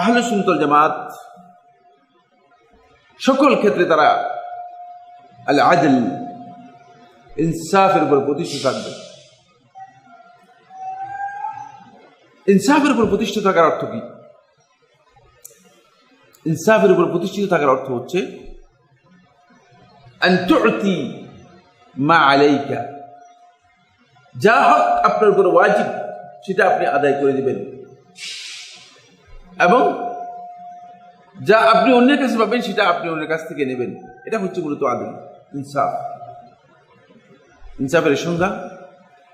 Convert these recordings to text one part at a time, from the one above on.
আহলে সুনতল জামাত, সকল ক্ষেত্রে তারা আল আদল ইনসাফের উপর প্রতিষ্ঠিত থাকবে। ইনসাফের উপর প্রতিষ্ঠিত থাকার অর্থ কি? ইনসাফের উপর প্রতিষ্ঠিত থাকার অর্থ হচ্ছে মা আলাইকা। যা হক আপনার উপর ওয়াজিব, সেটা আপনি আদায় করে দিবেন। এবং যা আপনি অন্যের কাছে পাবেন, সেটা আপনি অন্যের কাছ থেকে নেবেন। এটা হচ্ছে মূলত আদিল ইনসাফ। ইনসাফের সংজ্ঞা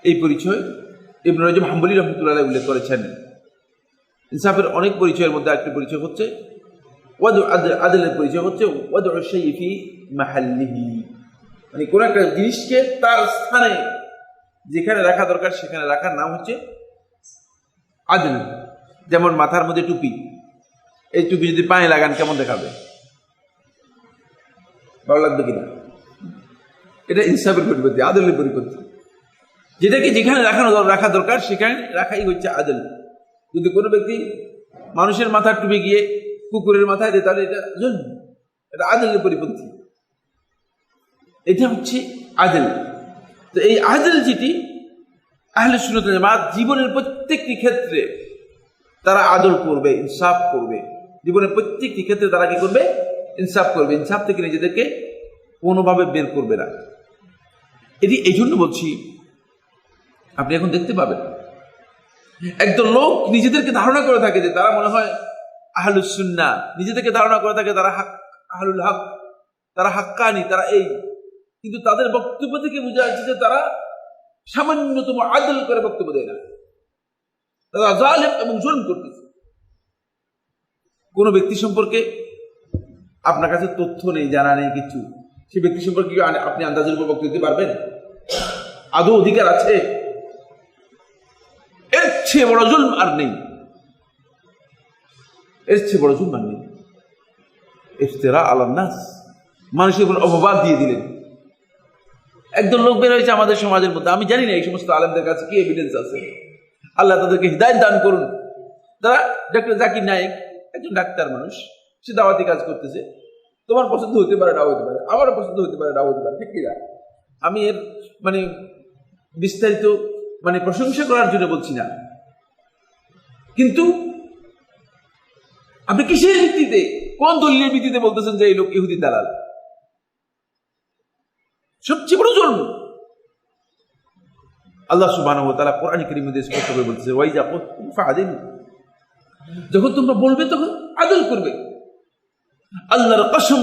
এই পরিচয়। ইবন রজব হাম্বলি রহমতুল্লাহ উল্লেখ করেছেন। ইনসাফের অনেক পরিচয়ের মধ্যে একটি পরিচয় হচ্ছে আদলের পরিচয় হচ্ছে মানে কোন একটা জিনিসকে তার স্থানে যেখানে রাখা দরকার, সেখানে রাখার নাম হচ্ছে আদল। যেমন মাথার মধ্যে টুপি, এই টুপি যদি পায়ে লাগান, কেমন দেখাবে? ভালো লাগবে কিনা? এটা ইনসাফের পরিপন্থী, আদলের পরিপত্তি যেটাকে যেখানে রাখানো রাখা দরকার, সেখানে রাখাই হচ্ছে আদল। যদি কোনো ব্যক্তি মানুষের মাথার টুপি গিয়ে কুকুরের মাথায় দেয়, তাহলে এটা জন্য এটা আদলের পরিপন্থী। এটা হচ্ছে আদল। তো এই আদল যেটি, আহলে সুন্নত জামাত জীবনের প্রত্যেকটি ক্ষেত্রে তারা আদল করবে, ইনসাফ করবে। জীবনের প্রত্যেকটি ক্ষেত্রে তারা কি করবে? ইনসাফ করবে। ইনসাফ থেকে নিজেদেরকে কোনোভাবে বের করবে না। এটি এই জন্য বলছি, আপনি এখন দেখতে পাবেন, একদল লোক নিজেদেরকে ধারণা করে থাকে যে তারা মনে হয় আহলুস সুন্না নিজেদেরকে ধারণা করে থাকে তারা হাক, আহলুল হক, তারা হাক্কানি, তারা এই। কিন্তু তাদের বক্তব্য থেকে বোঝা যাচ্ছে যে তারা সামান্যতম আদল করে বক্তব্য দেয় না। তারা এবং জুলম করতেছে। কোনো ব্যক্তি সম্পর্কে আপনার কাছে তথ্য নেই, জানা নেই কিছু সে ব্যক্তি সম্পর্কে আপনি আন্দাজের উপর বক্তব্য দিতে পারবেন? আদৌ অধিকার আছে? এর চেয়ে বড় জুলম আর নেই। এর চেয়ে বড় জুলম আর নেই। ইফতেরা আলাম নাস। মানুষের উপর অপবাদ দিয়ে দিলেন। একদল লোক বের হয়েছে আমাদের সমাজের মধ্যে। আমি জানি না এই সমস্ত আলেমদের কাছে কি এভিডেন্স আছে। আল্লাহ তাদেরকে হৃদায়ত দান করুন। তারা ডক্টর জাকির নায়েক একজন ডাক্তার মানুষ, সে দাওয়াতি কাজ করতেছে। তোমার পছন্দ হতে পারে, নাও হতে পারে। আমারও পছন্দ হতে পারে, নাও হতে পারে। ঠিক কিনা আমি এর মানে বিস্তারিত মানে প্রশংসা করার জন্য বলছি না। কিন্তু আপনি কিসের ভিত্তিতে, কোন দলীয় ভিত্তিতে বলতেছেন যে এই লোক ইহুদি দালাল? আল্লাহ ওয়া কোরআন স্পষ্ট করে বলতেছে ফাআদিল। যখন তোমরা বলবে, তখন আদল করবে। আল্লাহর কসম,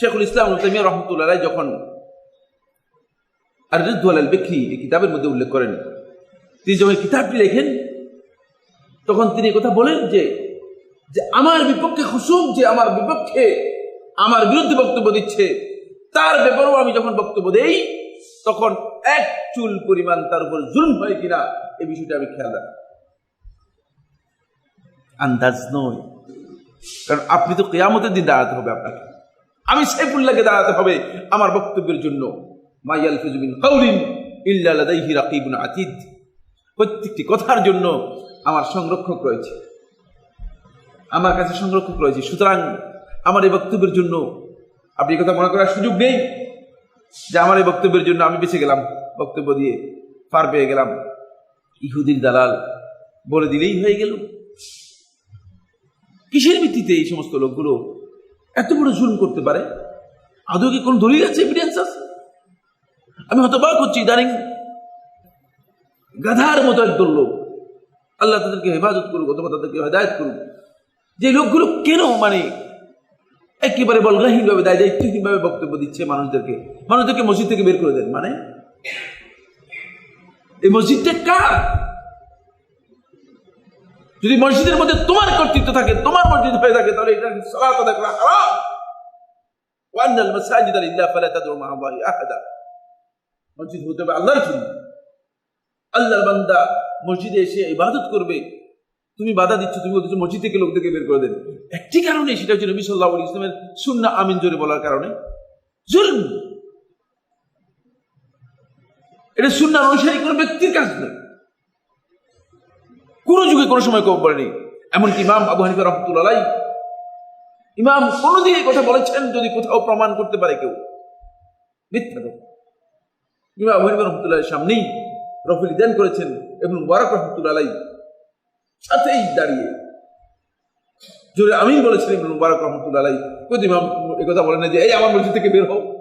শেখুল ইসলাম তাইমিয়া রাহমাতুল্লাহ যখন আর রিদওয়াল আল এই কিতাবের মধ্যে উল্লেখ করেন, তিনি যখন কিতাবটি লেখেন, তখন তিনি কথা বলেন যে যে আমার বিপক্ষে খুশুম, যে আমার বিপক্ষে আমার বিরুদ্ধে বক্তব্য দিচ্ছে, তার ব্যাপারেও আমি যখন বক্তব্য দেই তখন এক চুল পরিমাণ তার উপর জুলম হয় কিনা এই বিষয়টা আমি খেয়াল রাখি। আন্দাজ নয়। কারণ আপনি তো কেয়ামতের দিন দাঁড়াতে হবে আপনাকে। আমি সাইফুল্লাহকে দাঁড়াতে হবে আমার বক্তব্যের জন্য। মাইয়াল ফিজুবিন কাউলিন ইল্লা লাদাইহি রাকিবুন আতিদ। প্রত্যেকটি কথার জন্য আমার সংরক্ষক রয়েছে। আমার কাছে সংরক্ষক রয়েছে। সুতরাং আমার এই বক্তব্যের জন্য আপনি কথা মনে করার সুযোগ নেই। যে আমার এই বক্তব্যের জন্য আমি বেঁচে গেলাম, বক্তব্য দিয়ে পার পেয়ে গেলাম। ইহুদির দালাল বলে দিলেই হয়ে গেল। কিসের ভিত্তিতে এই সমস্ত লোকগুলো এত বড় জুলুম করতে পারে? আদৌ কি কোন দলিল আছে এভিডেন্স আছে? আমি হতবাক হচ্ছি, ইদানিং গাধার মতো একদল লোক। আল্লাহ তাদেরকে হেফাজত করুক অথবা তাদেরকে হেদায়ত করুক। যে লোকগুলো কেন মানে একেবারে বলগাহীন ভাবে দায় দায়িত্বহীন ভাবে বক্তব্য দিচ্ছে মানুষদেরকে। মানুষদেরকে মসজিদ থেকে বের করে দেন। মানে? এই মসজিদটা কার? যদি মসজিদের মধ্যে তোমার কর্তৃত্ব থাকে, তোমার মসজিদ হয়ে থাকে, তাহলে এটা সালাত আদায় করা হারাম। ওয়ান্নাল মাসাজিদ ফালা মা আহাদা। মসজিদ হতে হবে আল্লাহর জন্য। আল্লাহর বান্দা মসজিদে এসে ইবাদত করবে। তুমি বাধা দিচ্ছ, তুমি বলছো মসজিদ থেকে লোকদেরকে বের করে দেন একটি কারণে সেটা হচ্ছে নবী সাল্লাহ ইসলামের সুন্না আমিন জোরে বলার কারণে। জুলম। এটা সুন্না অনুসারী কোনো ব্যক্তির কাজ নয়। কোন যুগে কোনো সময় কেউ বলেনি। এমনকি ইমাম আবু হানিফা রহমতুল্লাহ ইমাম কোনোদিন এই কথা বলেছেন যদি কোথাও প্রমাণ করতে পারে কেউ। মিথ্যা ইমাম আবু হানিফা রহমতুল্লাহ সামনেই রফিল দেন করেছেন। এবং মুবারক রহমতুল্লাহ সাথেই দাঁড়িয়ে। জোরে আমি বলেছিলাম মুবারক রহমতুল্লাহ কোন ইমাম এই কথা বলেন না যে, এই আমার মসজিদ থেকে বের হও।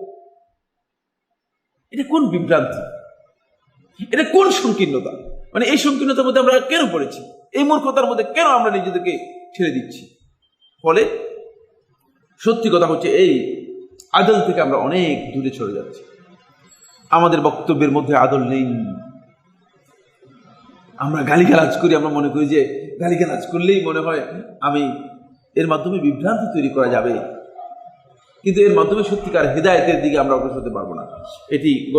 এটা কোন বিভ্রান্তি? এটা কোন সংকীর্ণতা? মানে এই সংকীর্ণতার মধ্যে আমরা কেন পড়েছি? এই মূর্খতার মধ্যে কেন আমরা নিজেদেরকে ছেড়ে দিচ্ছি? ফলে সত্যি কথা হচ্ছে এই আদল থেকে আমরা অনেক দূরে চলে যাচ্ছি। আমাদের বক্তব্যের মধ্যে আদল নেই। আমরা গালিগালাজ করি, আমরা মনে করি যে গালিগালাজ করলেই মনে হয় আমি এর মাধ্যমে বিভ্রান্তি তৈরি করা যাবে। কিন্তু এর মাধ্যমে সত্যিকার হৃদায়তের দিকে আমরা অগ্রসর হতে পারব না। এটি